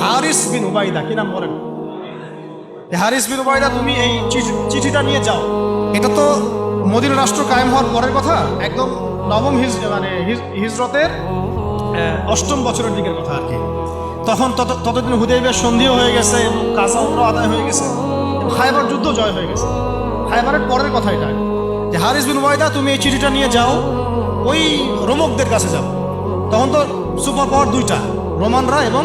হারিস বিন উবাইদা, কি নাম বলেন? হারিস বিন উবাইদা, তুমি এই চিঠিটা নিয়ে যাও। এটা তো মদিনা রাষ্ট্র কায়েম হওয়ার পরের কথা, একদম নবম হিজ মানে হিজরতের অষ্টম বছরের দিকের কথা আর কি। তখন তত ততদিন হুদেবের সন্ধিও হয়ে গেছে এবং কাজা উমরা আদায় হয়ে গেছে খাইবার যুদ্ধ জয় হয়ে গেছে। খাইবারের পরের কথা এটা। যে হারিস বিন ওয়াইদা তুমি এই চিঠিটা নিয়ে যাও, ওই রোমকদের কাছে যাও। তখন তো সুপার পাওয়ার দুইটা, রোমানরা এবং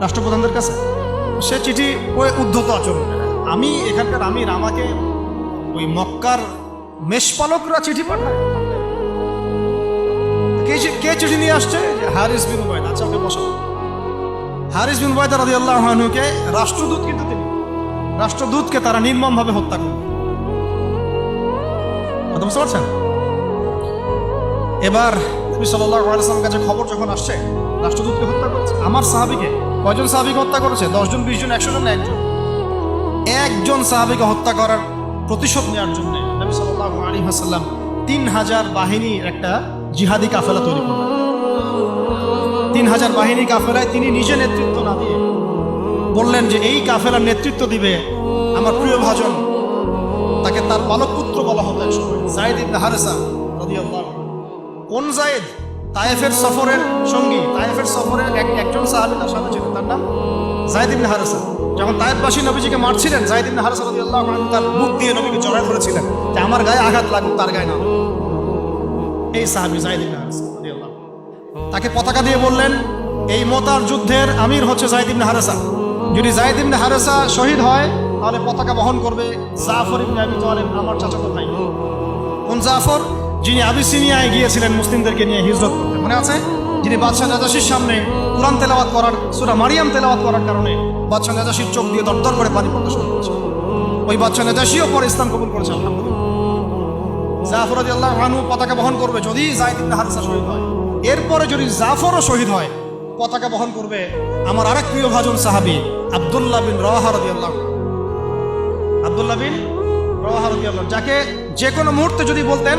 রাষ্ট্রপ্রধানদের কাছে। সে চিঠি ওই উদ্ধত আচরণ আমি এখানকার আমি রামাকে ওই মক্কার মেষপালকরা চিঠি পাঠায়। কে কে চিঠি নিয়ে আসছে? হারিস বিন উবায়দা। আচ্ছা ওকে বসো হারিস বিন উবায়দা রাদি আল্লাহ আনহুকে রাষ্ট্রদূত কিন্তু তিনি। রাষ্ট্রদূতকে তারা নির্মমভাবে হত্যা করে। বুঝতে পারছেন? এবার নবী কাছে খবর যখন আসছে, রাষ্ট্রদূতকে হত্যা করেছে। আমার সাহাবীকে, কয়জন সাহাবীকে হত্যা করেছে? দশজন একশো জন একজন? একজন সাহাবীকে হত্যা করার প্রতিশোধ নেওয়ার জন্য নবী তিন হাজার বাহিনীর একটা জিহাদি কাফেলা তৈরি করলেন। তিন হাজার বাহিনী কাফেলায় তিনি নিজে নেতৃত্ব না দিয়ে বললেন যে, এই কাফেলার নেতৃত্ব দিবে আমার প্রিয় ভাজন। তাকে তার বালক পুত্র বলা হতো এক সময় আনহু। কোন জায়েদ তায়েফের সফরের সঙ্গী? তায়েফের সফরের এক একজন সাহাবী, তার সাথে ছিলেন, তার নাম জায়েদ ইবনে হারেসা। যখন তায়েফবাসী নবীজিকে মারছিলেন, জায়েদ ইবনে হারেসা রাদিয়াল্লাহু আনহু তার বুক দিয়ে নবীকে জড়ায় ধরেছিলেন যে, আমার গায়ে আঘাত লাগুক, তার গায়ে না এই সাহাবী জায়েদ ইবনে হারেসা রাদিয়াল্লাহু তাকে পতাকা দিয়ে বললেন, এই মোতার যুদ্ধের আমির হচ্ছে জাহিদ ইবনে হারেসা। যদি জাহিদ ইবনে হারেসা শহীদ হয়, তাহলে পতাকা বহন করবে জাফর ইবনে আবি তালেব, আমার চাচাতো ভাই। কোন জাফর? যিনি আবিসিনিয়ায় গিয়েছিলেন মুসলিমদেরকে নিয়ে হিজরত করতে। মনে আছে? যিনি বাদশাহ নাজাসির সামনে কোরআন তেলাওয়াত করার, সুরা মারিয়াম তেলাওয়াত করার কারণে বাদশাহ নাজাসির চোখ দিয়ে দরদর করে পানি পড়তে করেছে ওই বাদশাহ নাজাসিও পরে ইসলাম কবুল করেছে জাফর আল্লাহ আনহু পতাকা বহন করবে যদি জাহিদ ইবনে হারিসা শহীদ হয়। এরপরে যদি জাফরও শহীদ হয়, পতাকা বহন করবে আমার আরেক প্রিয় ভাজন সাহাবী, আব্দুল্লাহ বিন রাওয়াহা রাদিয়াল্লাহু আনহু। আব্দুল্লাহ বিন রাওয়াহা রাদিয়াল্লাহু যাকে যে কোনো মুহূর্তে যদি বলতেন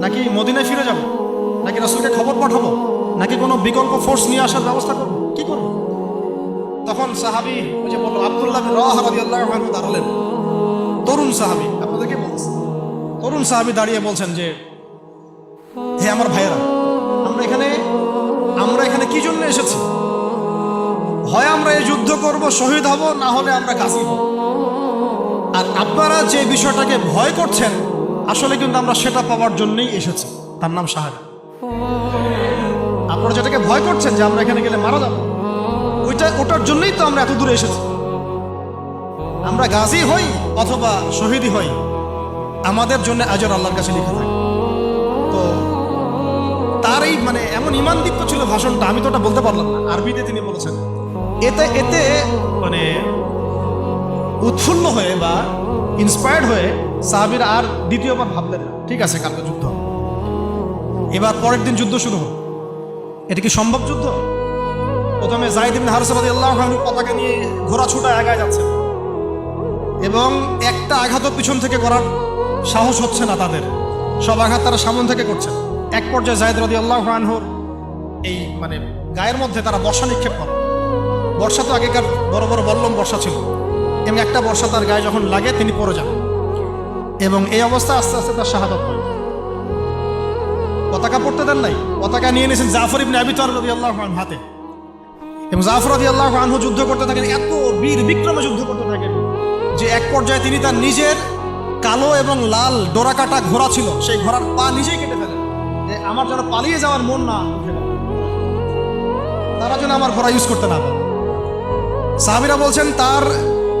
নাকি মদিনায় ফিরে যাব? নাকি রাসুলকে খবর পাঠাবো? নাকি কোনো বিকল্প ফোর্স নিয়ে আসার ব্যবস্থা করব? কি করব? তখন সাহাবি ওই যে বলল, আবদুল্লাহ রাদিয়াল্লাহু দাঁড়ালেন। তরুণ সাহাবি, আপনাদেরকে বলছি। তরুণ সাহাবি দাঁড়িয়ে বলছেন যে, হে আমার ভাইয়েরা, আমরা এখানে আমরা এখানে কি জন্য এসেছি? হয় আমরা এই যুদ্ধ করব, শহীদ হব, না হলে আমরা গাজী হব। আর আপনারা যে বিষয়টাকে ভয় করছেন আসলে কিন্তু আমরা সেটা পাওয়ার জন্যই এসেছি। তার নাম শাহাদা। আপনারা যেটাকে ভয় করছেন যে আমরা এখানে গেলে মারা যাব, ওইটা ওটার জন্যই তো আমরা এত দূরে এসেছি। আমরা গাজী হই অথবা শহীদই হই, আমাদের জন্য আজর আল্লাহর কাছে লিখে থাকে। তো তার এই মানে এমন ইমানদীপ্ত ছিল ভাষণটা, আমি তো ওটা বলতে পারলাম না। আরবিতে তিনি বলেছেন, এতে এতে মানে উৎফুল্ল হয়ে বা ইন্সপায়ার্ড হয়ে সাহাবির আর দ্বিতীয়বার ভাবলেন না। ঠিক আছে, কালকে যুদ্ধ এবার পরের দিন যুদ্ধ শুরু হলো এটা কি সম্ভব যুদ্ধ? প্রথমে জাহিদ ইবনে হারসা রাদিয়াল্লাহু আনহু পতাকা নিয়ে ঘোড়া ছুটা এগায় যাচ্ছে। এবং একটা আঘাতও পিছন থেকে করার সাহস হচ্ছে না তাদের। সব আঘাত তারা সামন থেকে করছে। এক পর্যায়ে জাহিদ রাদিয়াল্লাহু আনহুর এই মানে গায়ের মধ্যে তারা বর্ষা নিক্ষেপ করে। বর্ষা তো আগেকার বড় বড় বল্লম বর্ষা ছিল। এবং একটা বর্ষা তার গায়ে যখন লাগে তিনি পড়ে যান। এবং এই অবস্থা আস্তে আস্তে তার শাহাদত পতাকা পড়তে দেন নাই, পতাকা নিয়ে নিয়েছেন জাফর ইবনে আবি রাদিয়াল্লাহু আনহু হাতে। এবং জাফর আল্লাহ আনহু যুদ্ধ করতে থাকেন, এত বীর বিক্রমে যুদ্ধ করতে থাকেন যে এক পর্যায়ে তিনি তার নিজের কালো এবং লাল ডোরাকাটা ঘোড়া ছিল, সেই ঘোড়ার পা নিজেই কেটে ফেলেন। যে আমার যেন পালিয়ে যাওয়ার মন না। তারা যেন আমার ঘোড়া ইউজ করতে না পারে। সাহাবিরা বলছেন, তার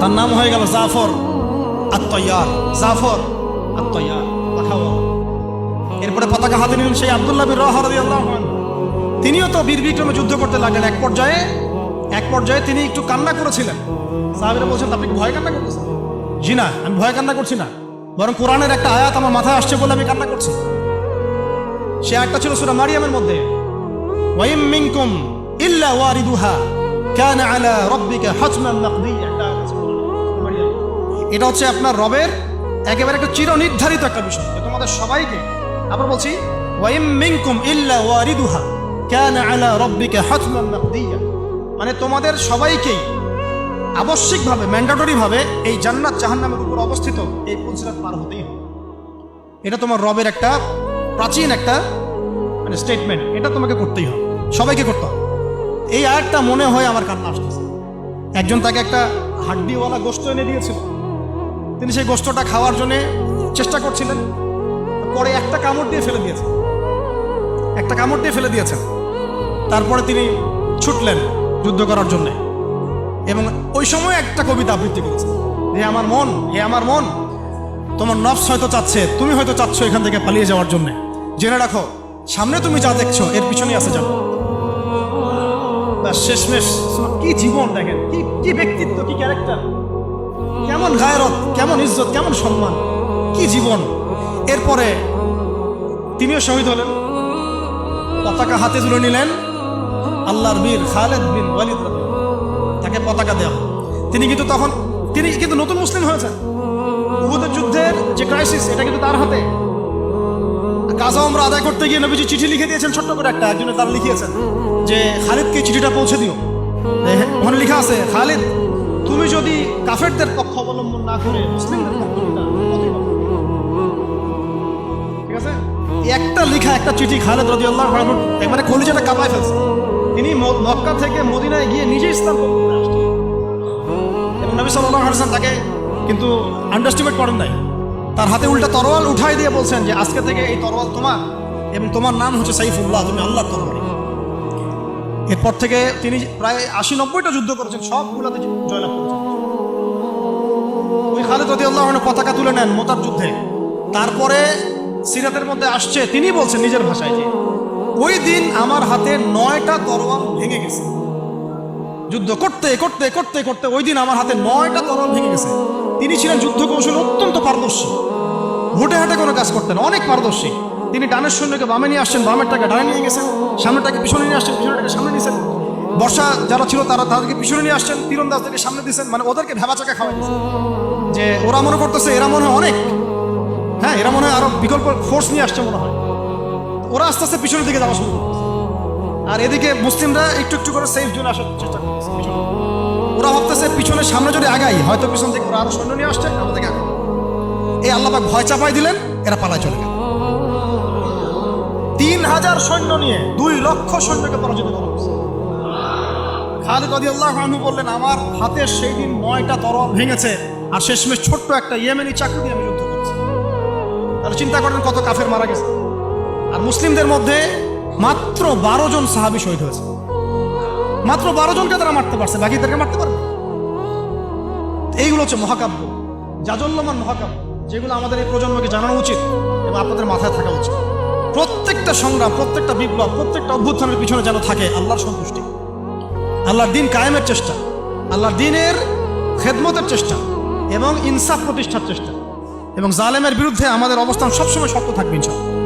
তার নাম হয়ে গেল জাফর আত্ময়ার। জাফর আত্ময়ার। এরপরে পতাকা হাতে নিলেন সেই আবদুল্লাহ বিন রাহা তিনিও তো বীর বিক্রমে যুদ্ধ করতে লাগলেন। এক পর্যায়ে এক পর্যায়ে তিনি একটু কান্না করেছিলেন। সাহাবিরা বলছেন, আপনি ভয় কান্না করতেছেন? জি না, আমি ভয় কান্না করছি না। বরং কোরআনের একটা আয়াত আমার মাথায় আসছে বলে আমি কান্না করছি। সে একটা ছিল সুরা মারিয়ামের মধ্যে। ওয়াইম মিনকুম ইল্লা ওয়ারিদুহা। কানা আলা রাব্বিকা হাতমান এটা হচ্ছে আপনার রবের একেবারে একটা চিরনির্ধারিত একটা বিষয়। তোমাদের সবাইকে আবার বলছি, ওয়াইম মিনকুম ইল্লা ওয়ারিদুহা, কানা আলা রাব্বিকা মানে তোমাদের সবাইকেই আবশ্যিকভাবে ম্যান্ডাটরি ভাবে এই জান্নাত জাহান্নামের উপর অবস্থিত এই পুলসিরাত পার হতেই হবে। এটা তোমার রবের একটা প্রাচীন একটা মানে স্টেটমেন্ট এটা তোমাকে করতেই হবে। সবাইকে করতে হবে। এই আয়াতটা মনে হয় আমার কান্না আসতেছে। একজন তাকে একটা হাড্ডিওয়ালা গোস্ত এনে দিয়েছিল। তিনি সেই গোষ্ঠটা খাওয়ার জন্য চেষ্টা করছিলেন। পরে একটা কামড় দিয়ে ফেলে দিয়েছেন। একটা কামড় দিয়ে ফেলে দিয়েছেন। তারপরে তিনি ছুটলেন যুদ্ধ করার জন্যে। এবং ওই সময় একটা কবিতা আবৃত্তি করেছেন। হে আমার মন, হে আমার মন, তোমার নফস হয়তো চাচ্ছে, তুমি হয়তো চাচ্ছ এখান থেকে পালিয়ে যাওয়ার জন্য। জেনে রাখো, সামনে তুমি যা দেখছ, এর পিছনেই আছে যাব শেষমেশ। কি জীবন দেখেন, কি কি ব্যক্তিত্ব, কি ক্যারেক্টার কেমন গায়রত, কেমন ইজ্জত, কেমন সম্মান। কি জীবন? এরপরে তিনিও শহীদ হলেন। পতাকা হাতে তুলে নিলেন আল্লাহর বীর খালেদ বিন ওয়ালিদ তাকে পতাকা দেওয়া। তিনি কিন্তু তখন, তিনি কিন্তু নতুন মুসলিম হয়েছেন। উহুদের যুদ্ধের যে ক্রাইসিস এটা কিন্তু তার হাতে। কাজা আমরা আদায় করতে গিয়ে নবীজি চিঠি লিখে দিয়েছেন ছোট্ট করে একটা, একজনে তারা লিখিয়েছেন যে, খালিদকে চিঠিটা পৌঁছে দিও। ওখানে লেখা আছে, খালিদ, তুমি যদি কাফেরদের একটা লেখা, একটা চিঠি খালেদ রদি আল্লাহ একবারে কলিজাটা ফেলছে। তিনি মক্কা থেকে মদিনায় গিয়ে নিজে ইসলাম। এবং নবী সাল্লাহ হাসান তাকে কিন্তু আন্ডারস্টিমেট করেন নাই। তার হাতে উল্টা তরোয়াল উঠাই দিয়ে বলছেন যে, আজকে থেকে এই তরোয়াল তোমার এবং তোমার নাম হচ্ছে সাইফুল্লাহ, তুমি আল্লাহর তরবারি। এরপর থেকে তিনি প্রায় আশি নব্বইটা যুদ্ধ করেছেন, সবগুলোতে জয়লাভ করেছেন। রদি পতাকা তুলে নেন মোতার যুদ্ধে। তারপরে সিরাতের মধ্যে আসছে, তিনি বলছেন নিজের ভাষায় যে, ওই দিন আমার হাতে নয়টা তরোয়াল ভেঙে গেছে। যুদ্ধ করতে করতে করতে করতে ওই দিন আমার হাতে নয়টা তরোয়াল ভেঙে গেছে। তিনি ছিলেন যুদ্ধ কৌশল অত্যন্ত পারদর্শী। হুটে হাটে কোনো কাজ করতেন, অনেক পারদর্শী। তিনি ডানের সৈন্যকে বামে নিয়ে আসছেন, বামেরটাকে ডানে নিয়ে গেছেন সামনেটাকে পিছনে নিয়ে আসছেন পিছনেটাকে সামনে নিয়েছেন বর্ষা যারা ছিল তারা তাদেরকে পিছনে নিয়ে আসছেন, তীরন্দাজদেরকে সামনে দিয়েছেন মানে ওদেরকে ভেবা চাকা খাওয়াই যে ওরা মনে করতেছে, এরা মনে হয় অনেক। হ্যাঁ এরা মনে হয় আরও বিকল্প ফোর্স নিয়ে আসছে মনে হয়। ওরা আস্তে আস্তে পিছনের দিকে যাওয়া শুরু আর এদিকে মুসলিমরা একটু একটু করে সেফ জোনে আসার চেষ্টা করতেছে ওরা ভাবতেছে পিছনে সামনে যদি আগাই, হয়তো পিছন থেকে ওরা আরও সৈন্য নিয়ে আসছে আমাদেরকে আগে এই আল্লাপাক ভয় চাপাই দিলেন, এরা পালায় চলে গেল। তিন হাজার সৈন্য নিয়ে দুই লক্ষ সৈন্যকে পরাজিত করা হয়েছে। খালিদ রদি আল্লাহ বললেন, আমার হাতে সেই দিন নয়টা তরোয়াল ভেঙেছে আর শেষমেশ ছোট্ট একটা ইয়েমেনি চাকরি দিয়ে আমি যুদ্ধ করছি। তাহলে চিন্তা করেন কত কাফের মারা গেছে। আর মুসলিমদের মধ্যে মাত্র বারো জন সাহাবি শহীদ হয়েছে। মাত্র বারো জনকে তারা মারতে পারছে, বাকিদেরকে মারতে পারবে? এইগুলো হচ্ছে মহাকাব্য জাজল্যমান মহাকাব্য, যেগুলো আমাদের এই প্রজন্মকে জানানো উচিত এবং আপনাদের মাথায় থাকা উচিত। প্রত্যেকটা সংগ্রাম, প্রত্যেকটা বিপ্লব, প্রত্যেকটা অভ্যুত্থানের পিছনে যেন থাকে আল্লাহর সন্তুষ্টি। আল্লাহর দিন কায়েমের চেষ্টা আল্লাহর দিনের খেদমতের চেষ্টা এবং ইনসাফ প্রতিষ্ঠার চেষ্টা এবং জালেমের বিরুদ্ধে আমাদের অবস্থান সবসময় শক্ত থাকবে, ইনশাল্লাহ।